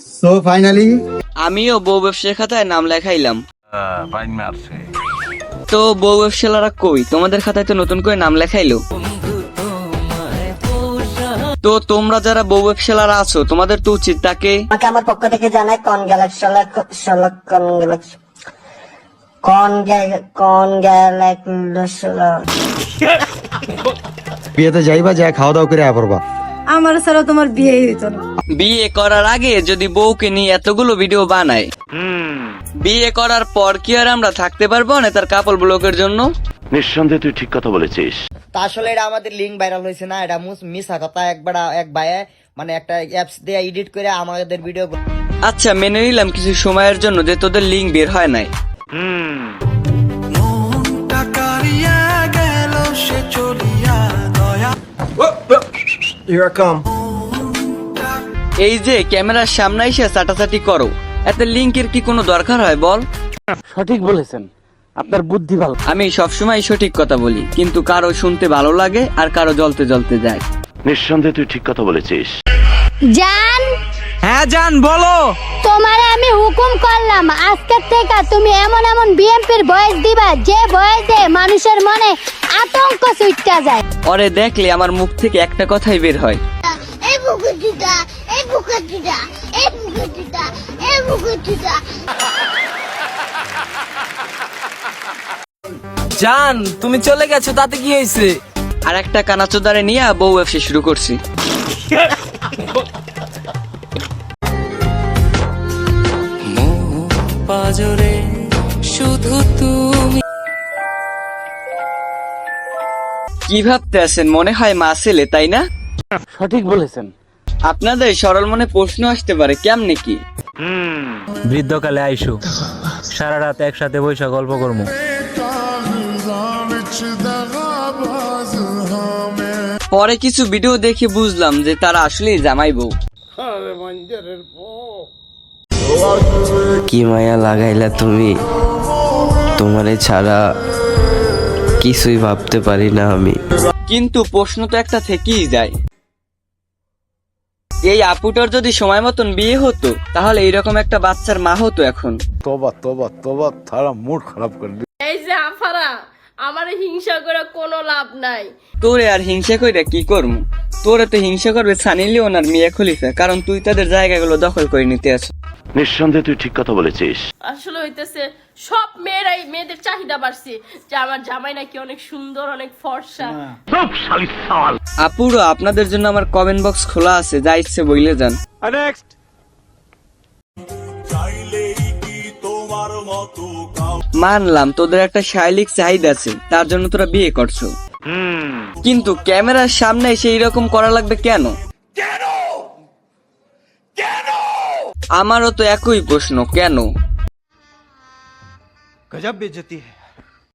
So finally আমিও বউ ব্যবসার খাতায় নাম লেখাইলাম। তো বউ ব্যবসালারা কই? তোমাদের খাতায় তো নতুন করে নাম লেখাইলো। তো তোমরা যারা বউ ব্যবসালারা আছো তোমাদের তো উচিত তাকে আমার পক্ষ থেকে জানাই কন গ্যালাক্সি কন গ্যালাক্সি কন কন গ্যালাক্সি বিয়েতে যাইবা যা খাওয়া দাওয়া করে আয় পড়বা। আমার ছাড়া তোমার বিয়ে হইতো না। বিয়ে করার আগে যদি বউকে নিয়ে এতগুলো ভিডিও বানায়। বিয়ে করার পর কি আর আমরা থাকতে পারব না তার কাপড় ব্লকের জন্য? নিঃসন্দেহে তুই ঠিক কথা বলেছিস। তা আসলে এটা আমাদের লিঙ্ক ভাইরাল হয়েছে না এটা মিশা কথা একবার এক ভাইয়ে মানে একটা অ্যাপস দিয়ে এডিট করে আমাদের ভিডিও আচ্ছা মেনে নিলাম কিছু সময়ের জন্য যে তোদের লিঙ্ক বের হয় নাই। এই যে ক্যামেরার সামনে এসে চাটাচাটি করো। এতে লিঙ্কের কি কোনো দরকার হয় বল? সঠিক বলেছেন। আপনার বুদ্ধি ভালো। আমি সবসময় সঠিক কথা বলি কিন্তু কারও শুনতে ভালো লাগে আর কারও জ্বলতে জ্বলতে যায়। নিঃসন্দেহে তুই ঠিক কথা বলেছিস। জান! হ্যাঁ জান বলো। তোমারে আমি হুকুম করলাম আজকের থেকে তুমি এমন এমন বিএমপির বয়স দিবা যে বয়সে মানুষের মনে আতঙ্ক সুইটটা যায়। ওরে দেখলে আমার মুখ থেকে একটা কথাই বের হয়। বুকুটিটা এই বুকুটিটা জান তুমি চলে গেছো তাতে কি হয়েছে? আর একটা কানাচোদারে নিয়ে বউ ব্যবসা শুরু করছি। কি ভাবতে আছেন? মনে হয় মা ছেলে তাই না? সঠিক বলেছেন। আপনাদের সরল মনে প্রশ্ন আসতে পারে কেমনে কি? বৃদ্ধকালে আইসু। সারা রাত একসাথে বৈশা গল্প করব পরে কিছু ভিডিও দেখে বুঝলাম যে তারা আসলেই জামাই বউ। কি মায়া লাগাইলা তুমি? তোমারে ছাড়া কিছুই ভাবতে পারি না আমি। কিন্তু প্রশ্ন তো একটা থেকেই যায়। এই আপুটার যদি সময় মতন বিয়ে হতো তাহলে এইরকম একটা বাচ্চার মা হতো এখন। তোবা তোবা তোবা তারা মুড খারাপ করে এই যে আফারা আমার হিংসা করে কোনো লাভ নাই। তোরে আর হিংসা কইরা কি করব তোরে তো হিংসা করবে সানি লিওন আর মিয়া খলিফা কারণ তুই তাদের জায়গাগুলো দখল করে নিতে আস নিঃসন্দেহে তুই ঠিক কথা বলেছিস। আসলে হইতেছে সব মেয়েরাই মেয়েদের চাহিদা বাড়ছে যে আমার জামাই নাকি অনেক সুন্দর অনেক ফর্সা। আপুরো আপনাদের জন্য আমার কমেন্ট বক্স খোলা আছে যা ইচ্ছে বইলে যান। মানলাম তোদের একটা শারীরিক চাহিদা আছে তার জন্য তোরা বিয়ে করছ। কিন্তু ক্যামেরার সামনে সেই রকম করা লাগবে কেন? আমারও তো একই প্রশ্ন কেন? गजब बेचती है।